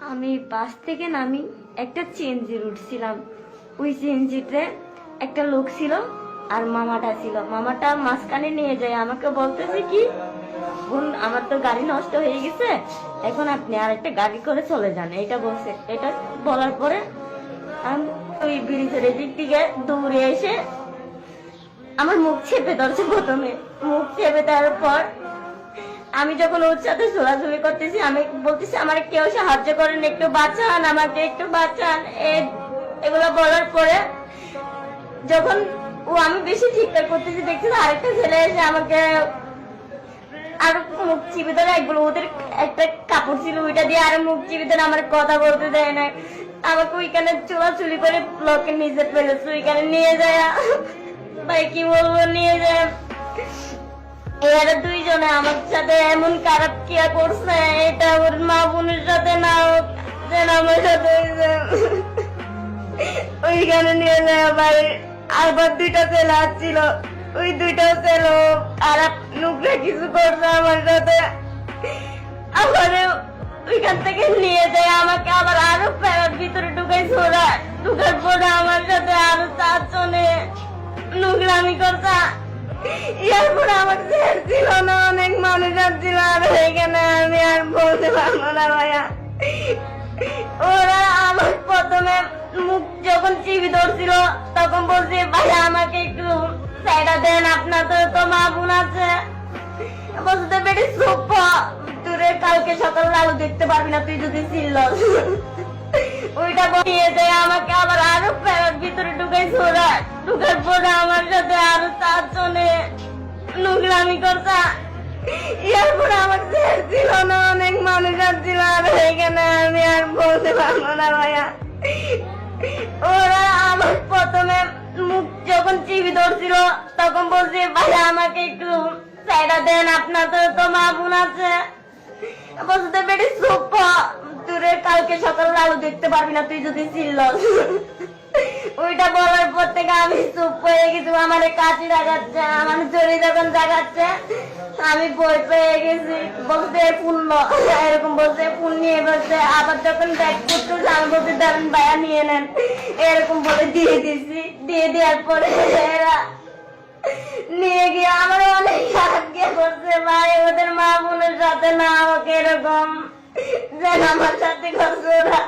আমি বাস থেকে নামি একটা চেঞ্জির উঠছিলাম ওই চেঞ্জিতে একটা লোক ছিল আর মামাটা ছিল। মামাটা মাঝখানে নিয়ে যায়। আমাকে বলতেছে কি, বোন, আমার তো গাড়ি নষ্ট হয়ে গেছে। এখন আপনি আর একটা গাড়ি করে চলে যান। এটা বলছে। এটা বলার পরে আমি ওই ব্রিজের দিক থেকে দৌড়ে এসে আমার মুখ চেপে ধরছে প্রথমে। মুখ চেপে দেওয়ার পর আমি যখন ওর সাথে ঝোলাঝুলি করতেছি, আমি বলতেছি, আমার কেউ সাহায্য করেন, একটু বাঁচান, আমাকে একটু বাঁচান। এগুলো বলার পরে যখন ও আমি বেশি ঠিকঠাক করতেছি দেখছি আরেকটা ছেলে এসে আমাকে আর মুখ চিপে ধরে ওদের একটা কাপড় ছিল, ওইটা দিয়ে আরও মুখ চিপে ধরে আমার কথা বলতে দেয় না আমাকে ওইখানে চুলাচুলি করে ব্লকের নিজে ফেলেছে, ওইখানে নিয়ে যায়। ভাই, কি বলব, নিয়ে যায়। এরা দুইজনে আমার সাথে এমন খারাপ কিয়া করছে এটা ওর মা বোনের সাথে না হোক, যেন আমার সাথে ওইখানে নিয়ে যায় আবার আবার দুইটা ছেলে আসছিল। ওই দুইটা ছেলে খারাপ নুকরে কিছু করছে আমার সাথে। আবার ওইখান থেকে নিয়ে যায় আমাকে আবার আরও প্যারার ভিতরে ঢুকাইছে ওরা। ঢুকার পরে আমার সাথে আরও চারজনে নোংরামি করছে। আমার ছেড় ছিল না, অনেক ছিল আর এখানে আমি আর বলতে পারব না ভাইয়া। ওরা আমার প্রথমে মুখ যখন চিবি ধরছিল তখন বলছে আমাকে একটু সাইডা দেন, আপনার তো তো মা বোন আছে সুপ কালকে সকালে দেখতে পারবি না, তুই যদি ছিল ওইটা বলিয়ে দেয়, আমাকে আবার আরও ভিতরে ঢুকাইছে ওরা। ঢুকার পরে আমার সাথে আরও নোংরামি করছে এরপরে আমার ছিল না, অনেক মানুষ ছিল, আর এখানে আমি আর বলতে পারব না ভাইয়া। ওরা আমার প্রথমে মুখ যখন চিবি ধরছিল, তখন বলছে, ভাইয়া, আমাকে একটু সাইডা দেন, আপনার তো তো মা বোন আছে। বলতে বেটি সুপ দূরে কালকে সকালে আলো দেখতে পারবি না, তুই যদি ছিল ওইটা বলার পর থেকে আমি চুপ হয়ে গেছি আমার কাছে দেখাচ্ছে, আমার চুরি যখন জাগাচ্ছে আমি বই পেয়ে গেছি। বলতে পূর্ণ এরকম বলতে ফোন নিয়ে বলছে, আবার যখন ব্যাগ করতে আমি বলতে ধরেন ভাইয়া, নিয়ে নেন। এরকম বলে দিয়ে দিছি। দিয়ে দেওয়ার পরে এরা নিয়ে গিয়ে আমার অনেক সাহায্য করছে ভাই, ওদের মা বোনের সাথে না আমাকে এরকম। যেন আমার সাথে করছে ওরা।